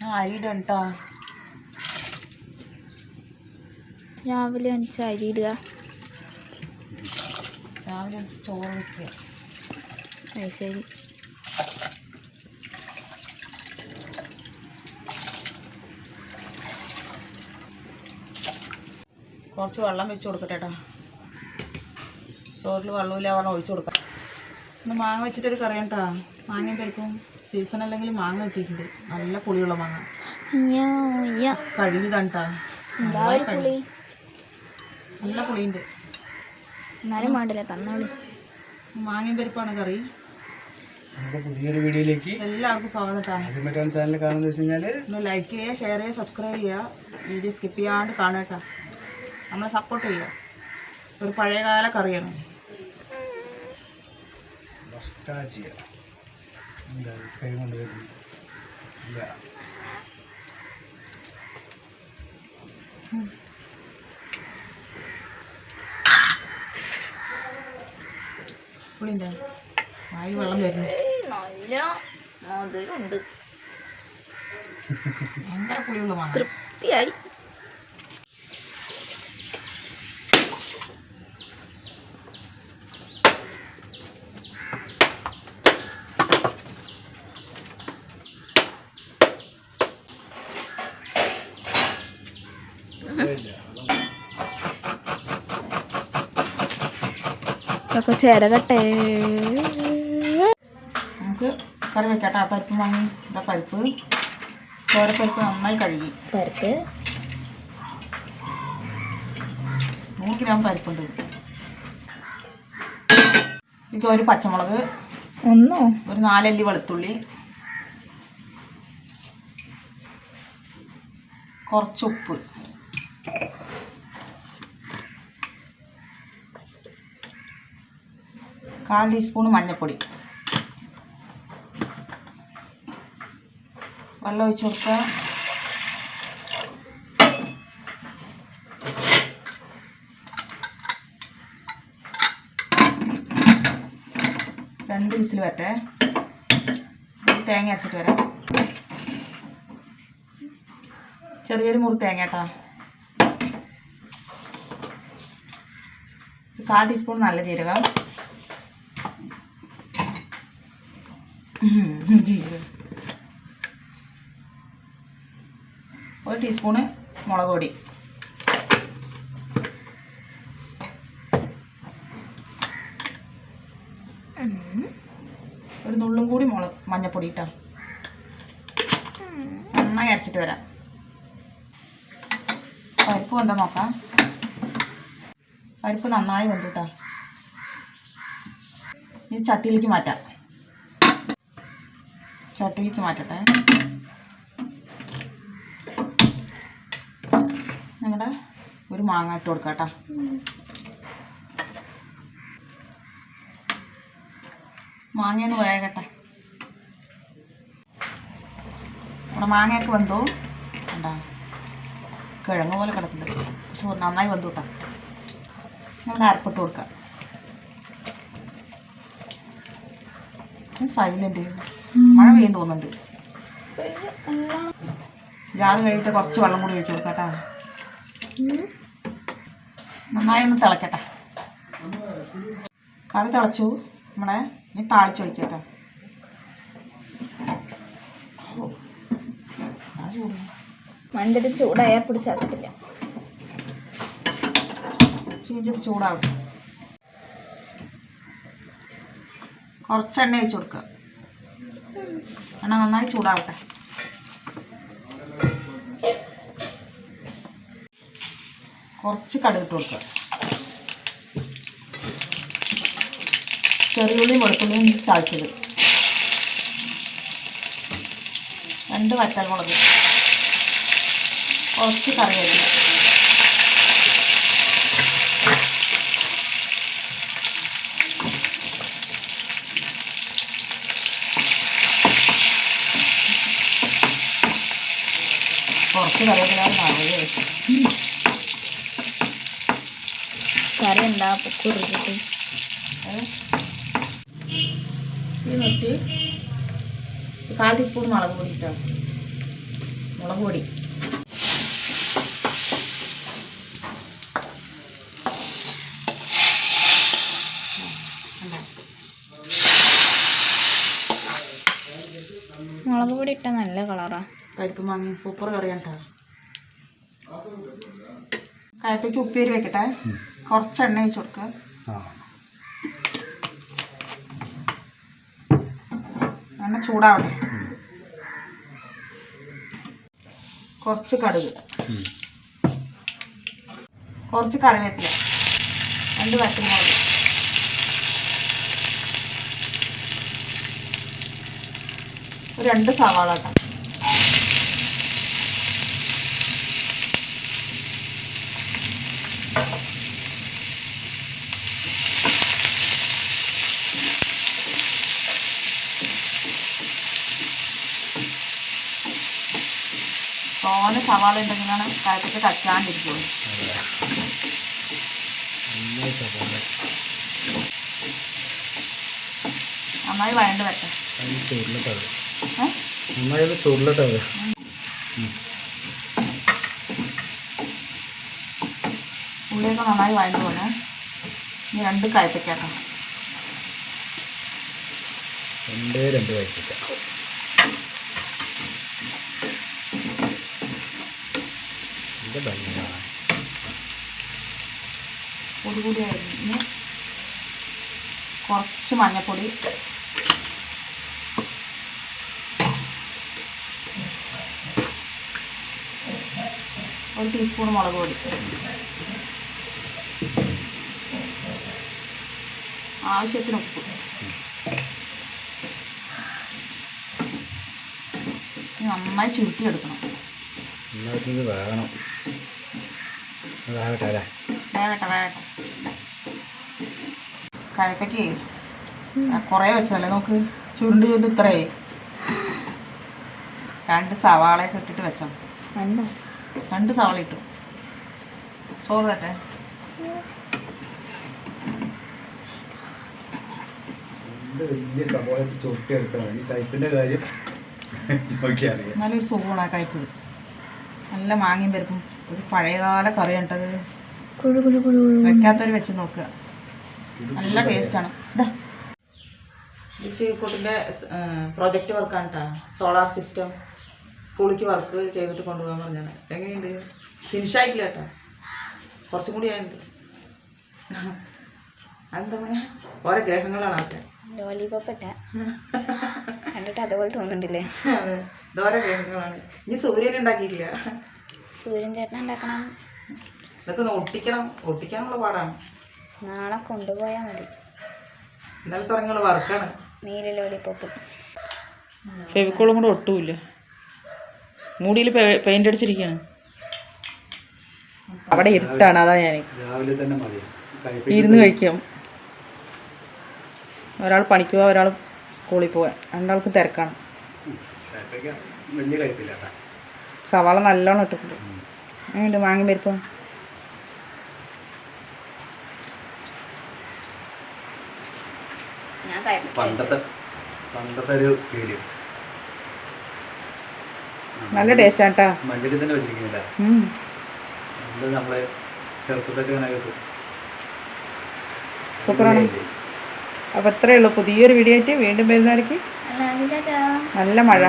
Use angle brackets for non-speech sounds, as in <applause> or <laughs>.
ഞാൻ അരി ഇടാം കേട്ടോ. രാവിലെ അഞ്ച് അരി ഇടുക. രാവിലെ അഞ്ച് ചോറ് വയ്ക്കുക അത് ശരി. കുറച്ച് വെള്ളം വെച്ച് കൊടുക്കട്ടെ കേട്ടോ. ചോറിൽ വെള്ളമില്ല വെള്ളം ഒഴിച്ചു കൊടുക്കാം. ഇന്ന് മാങ്ങ വെച്ചിട്ടൊരു കറി കേട്ടോ. മാങ്ങയും പരിപ്പും. സീസൺ അല്ലെങ്കിൽ മാങ്ങ കിട്ടിയിട്ടുണ്ട്. നല്ല പുളിയുള്ള മാങ്ങ. കഴുകി. പുളി? നല്ല പുളിയുണ്ട്. എന്നാലും വേണ്ടില്ല തന്നോളി. മാങ്ങയും പരിപ്പാണ് കറി. നമ്മുടെ പുതിയൊരു വീഡിയോയിലേക്ക് എല്ലാവർക്കും സ്വാഗതം. ചാനൽ ഒന്ന് ലൈക്ക് ചെയ്യുക ഷെയർ ചെയ്യുക സബ്സ്ക്രൈബ് ചെയ്യുക. വീഡിയോ സ്കിപ്പ് ചെയ്യാണ്ട് കാണുക നമ്മളെ സപ്പോർട്ട് ചെയ്യുക. ഒരു പഴയകാല കറിയാണ്. എന്താ കൈ കൊണ്ട് വരുന്നു ഇല്ല. പുളിന്റെ വായിൽ വെള്ളം വരുന്നു. നല്ല മധുരമുണ്ട് ഭയങ്കര പുളിയുള്ള മാങ്ങ തൃപ്തിയായി. ഒക്കെ ചേരകട്ടെ. നമുക്ക് കറി വെക്കാട്ടോ പരിപ്പ് വാങ്ങി. ഇതാ പരിപ്പ്. ചോരപ്പരിപ്പ് നന്നായി കഴുകി. പരിപ്പ്. നൂറ് ഗ്രാം പരിപ്പുണ്ട് എനിക്ക് ഒരു പച്ചമുളക് ഒന്നോ? ഒരു നാലല്ലി വെളുത്തുള്ളി കുറച്ച് ഉപ്പ്. കാൽ ടീസ്പൂൺ മഞ്ഞൾപ്പൊടി വെള്ളം ഒഴിച്ച് കൊടുക്കുക രണ്ട് വിസിൽ വരട്ടെ. തേങ്ങ അരച്ചിട്ട് വരാം. ചെറിയൊരു മുറി തേങ്ങ കേട്ടോ. കാൽ ടീസ്പൂൺ നല്ല ജീരകം. ജീരകം ഒരു ടീസ്പൂണ് മുളക് പൊടി. ഒരു നുള്ളും കൂടി മുളക് മഞ്ഞപ്പൊടി ഇട്ടോ നന്നായി അരച്ചിട്ട് വരാം. പരിപ്പ് എന്താ നോക്കാം? പരിപ്പ് നന്നായി വെന്തുട്ടാ. ഈ ചട്ടിയിലേക്ക് മാറ്റാം. ചട്ടിയിലേക്ക് മാറ്റട്ടെ. നമ്മുടെ ഒരു മാങ്ങ ഇട്ട് കൊടുക്കാം കേട്ടോ. മാങ്ങയൊന്ന് വേകട്ടെ നമ്മുടെ മാങ്ങയൊക്കെ വെന്തോ? കണ്ടാ? കിഴങ്ങ് പോലെ കിടക്കുന്നുണ്ട് പക്ഷെ നന്നായി വെന്തു കേട്ടോ. നമ്മുടെ അരപ്പിട്ട് കൊടുക്കാം. സൈലന്റ് മഴ പെയ്യും തോന്നുന്നുണ്ട്. ജാറ് കഴിഞ്ഞിട്ട് കുറച്ച് വെള്ളം കൂടി ഒഴിച്ചു കൊടുക്കാം നന്നായി ഒന്ന് തിളക്കട്ടെ. കറി തിളച്ചു. നമ്മളെ ഇനി താളിച്ച് ഒഴിക്കട്ടെ. മണ്ടൊരു ചൂടായാൽ പിടിച്ചാത്തില്ല ചീഞ്ചിട്ട് ചൂടാവട്ടെ. കുറച്ച് എണ്ണ ഒഴിച്ച് കൊടുക്കുക എണ്ണ നന്നായി ചൂടാവട്ടെ. കുറച്ച് കടുക് ഇട്ട് കൊടുക്കുക ചെറിയുള്ളിയും വെളുത്തുള്ളിയും ചാച്ചത് രണ്ട് വറ്റൽമുളക്. കുറച്ച് കറിവേപ്പില. കുറച്ച് കറിവേപ്പില നാളെ കറി എന്താ? കുറിച്ചിട്ട് എന്നിട്ട് കാൽ ടീസ്പൂൺ മുളക് പൊടി ഇട്ടോ? മുളക് പൊടി. മുളക് പൊടി ഇട്ടാൽ നല്ല കളറാ. പരിപ്പ് മാങ്ങി സൂപ്പർ കറിയാണ് കേട്ടോ കയ്പയ്ക്ക് ഉപ്പേരി വെക്കട്ടെ. കുറച്ച് എണ്ണ വെച്ച് കൊടുക്കുക എണ്ണ ചൂടാവട്ടെ. കുറച്ച് കടുക്. കുറച്ച് കറിവേപ്പില. രണ്ട് പച്ചമുളക്. ഒരു രണ്ട് സവാള കേട്ടോ തോനെ സവാള ഉണ്ടെങ്കിലാണ് കാര്യത്തിൽ കച്ചാണ്ടിരിക്കുള്ളൂ നന്നായി വഴണ്ട് വെക്കാം ചുരുളട്ടത് നന്നായി ചുരുളട്ടത് ഉള്ളിയൊക്കെ നന്നായി വഴണ്ട് പോലെ ഇനി രണ്ട് കയറ്റക്കാട്ടോ. രണ്ടേ രണ്ട് ഭംഗിയാണ്. പൊടി കൂടി അരിഞ്ഞ് കുറച്ച് മഞ്ഞപ്പൊടി. ഒരു ടീസ്പൂൺ മുളക് പൊടി. ആവശ്യത്തിന് ഉപ്പ്. ഇനി നന്നായി ചുരുട്ടിയെടുക്കണം. വേണം വേകട്ടെ വേകട്ടെ കഴപ്പയ്ക്ക് കുറേ വെച്ചതല്ലേ നോക്ക്? ചുരുണ്ട് ചുരുണ്ട് ഇത്രയായി രണ്ട് സവാളയൊക്കെ ഇട്ടിട്ട് വെച്ചോ. രണ്ട്. സവാള ഇട്ടു. ചോറ് തട്ടെ രണ്ട് വലിയ സവാള ചുരുട്ടി എടുക്കണം ഈ ടൈപ്പിന്റെ കാര്യം അറിയാം നല്ലൊരു സുഖമാണ് ആ കയ്പ് നല്ല മാങ്ങയും പരിപ്പും. ഒരു പഴയകാല കറി കണ്ടത് വെക്കാത്തവർ വെച്ച് നോക്കുക. നല്ല ടേസ്റ്റാണ്. ഇതാ ലിശിക്കോട്ടിന്റെ പ്രോജക്റ്റ് വർക്കാണ് കേട്ടോ സോളാർ സിസ്റ്റം. സ്കൂളിലേക്ക് വർക്ക് ചെയ്തിട്ട് കൊണ്ടുപോകാൻ പറഞ്ഞാണ് എങ്ങനെയുണ്ട്? ഫിനിഷ് ആയിട്ടില്ല കേട്ടോ കുറച്ചും കൂടി ആയിട്ടുണ്ട്. അതെന്താ പറയാ ഓരോ ഗ്രഹങ്ങളാണ് അതൊക്കെ ലോലിപോപ്പറ്റ <laughs> കണ്ടിട്ട് അതുപോലെ തോന്നുന്നുണ്ടല്ലേ? അതെ. ഇതോരോ ഗ്രഹങ്ങളാണ്. ഇനി സൂര്യൻ ഉണ്ടാക്കിയില്ല സൂര്യൻ ചേട്ടൻ ഉണ്ടാക്കണം. ഇതൊക്കെ ഒന്ന് ഒട്ടിക്കണം. ഒട്ടിക്കാനുള്ള പാടാണ്. നാളെ കൊണ്ടുപോയാൽ മതി. ഇന്നലെ തുടങ്ങിയുള്ള വർക്കാണ്. നീല ലോലിപോപ്പ്. ഫെവിക്കോളും കൂടെ ഒട്ടുമില്ല മൂടിയിൽ പെയിന്റ് അടിച്ചിരിക്കുകയാണ് അവിടെ ഇരുട്ടാണ്. അതാ ഞാൻ രാവിലെ തന്നെ ഇരുന്ന് കഴിക്കാം. ഒരാൾ പണിക്ക് പോവാ ഒരാൾ സ്കൂളിൽ പോവാ. രണ്ടാൾക്കും തിരക്കാണ്. സവാള നല്ലോണം ഇട്ടിട്ടുണ്ട്. എങ്ങനെയുണ്ട് വാങ്ങി പണ്ടത്തെ പണ്ടത്തെ ഒരു ഫീൽ നല്ല ടേസ്റ്റ് തന്നെ വെച്ചിരിക്കുന്നില്ല? നമ്മളെ ചെറുപ്പത്തൊക്കെ ഇങ്ങനെ കിട്ടും. സൂപ്പറാണ്. അപ്പോൾ ഇത്രയേ ഉള്ളൂ. പുതിയൊരു വീഡിയോ ആയിട്ട് വീണ്ടും വരുന്നവർക്ക് നല്ല മഴ.